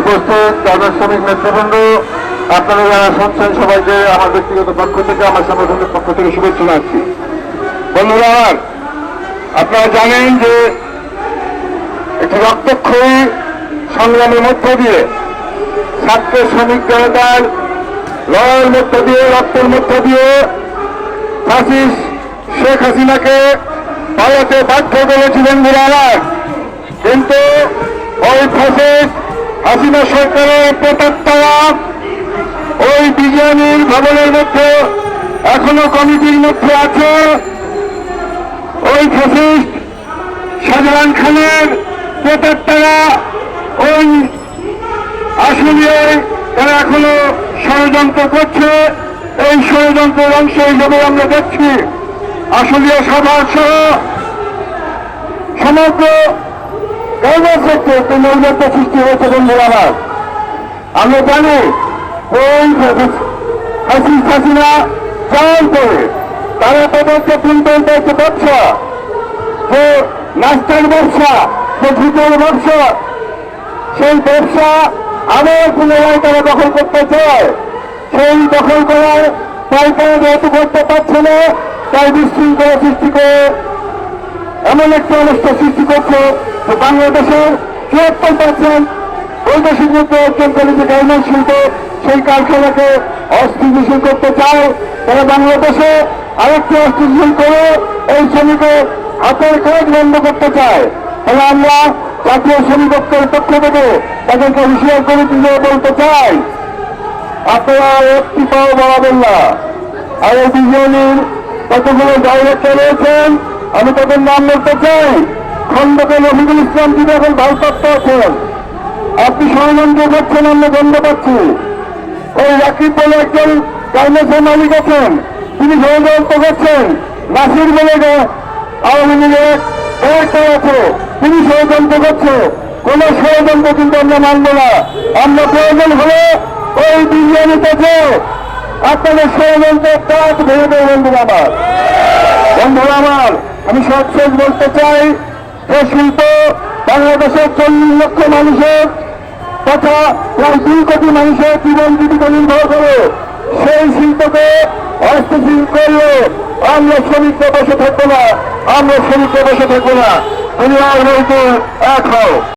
উপস্থিত দাদর শ্রমিক নেতৃবৃন্দ, আপনারা যারা শুনছেন সবাইকে আমার ব্যক্তিগত পক্ষ থেকে, আমার সংগঠনের পক্ষ থেকে শুভেচ্ছা জানাচ্ছি। বন্ধুরা আমার, আপনারা জানেন যে একটি রক্তক্ষয়ী সংগ্রামের মধ্য দিয়ে ছাত্র শ্রমিক জনতার লড়াইয়ের মধ্য দিয়ে, রক্তের মধ্য দিয়ে ফাসিস শেখ হাসিনাকে পালাতে বাধ্য করেছিলেন বিরাট কিন্তু ওই ফাসিস হাসিনা সরকারের প্রতাত্তারা ওই বিজ্ঞানীর ভবনের মধ্যে এখনও কমিটির মধ্যে আছে। ওই ফাসিস্ট শাহজাহান খানের প্রতাত্তারা ওই আসলে তারা এখনও ষড়যন্ত্র করছে। এই ষড়যন্ত্রের অংশ হিসেবে আমরা দেখছি। আসলীয় সভা সহ সমগ্র গাইবার ক্ষেত্রে একটি নৈরাত্য সৃষ্টি হয়েছে বন্ধুরা আমার। আমরা জানি ওই হাসি হাসিনা যাওয়ার পরে তারা তাদেরকে চিন্তা হচ্ছে ব্যবসা, যে নাস্তার ব্যবসা, যে জুতোর ব্যবসা, সেই ব্যবসা আবার পুনরায় তারা দখল করতে চায়। সেই দখল করার পায়খানা যেহেতু করতে পারছে না, তাই বিশৃঙ্খলা সৃষ্টি করে এমন একটা অবস্থা সৃষ্টি করছে যে বাংলাদেশের চুয়াত্তর পার্সেন্ট বৈদেশিক মধ্যে অর্জন করে যে গার্মেন্ট শিল্প সেই কারখানাকে অস্থিতিশীল করতে চায়, তারা বাংলাদেশে আরেকটি অস্থিতিশীল করে এই শ্রমিকের হাতের কাজ বন্ধ করতে চায়। তাহলে আমরা জাতীয় শ্রমিক ঐক্যের পক্ষ থেকে তাদেরকে হুঁশিয়ার করে দিয়ে বলতে চাই। আপনারা একটি পাও বাড়াবেন না। আর এই বিজয়নীর কতগুলো ডাইরেক্টর রয়েছেন? আমি তাদের নাম বলতে চাই। খন্দকার রফিকুল ইসলাম যিনি এখন ভারপ্রাপ্ত আছেন। আপনি ষড়যন্ত্র করছেন আমরা গন্ধ পাচ্ছি ওই রাকিব বলে একজন গার্মেন্টসের মালিক আছেন। তিনি ষড়যন্ত্র করছেন। নাসির বলে আওয়ামী লীগের ডাইরেক্টর আছে। তিনি ষড়যন্ত্র করছে। কোন ষড়যন্ত্র কিন্তু আমরা মানব না। আমরা প্রয়োজন হলে ওই যে আপনাদের ষড়যন্ত্রের কাজ ভেঙে দেয় বন্ধুরা আমার। বন্ধুরা আমার, আমি সবশেষ বলতে চাই যে শিল্প, বাংলাদেশের চল্লিশ লক্ষ মানুষের তথা প্রায় দুই কোটি মানুষের জীবন জীবিকা নির্ভর করে। সেই শিল্পকে অস্থিতিশীল করলে আমরা শ্রমিকরা বসে থাকব না, আমরা শ্রমিকরা বসে থাকব না। দুনিয়ার হয়তো এক হও।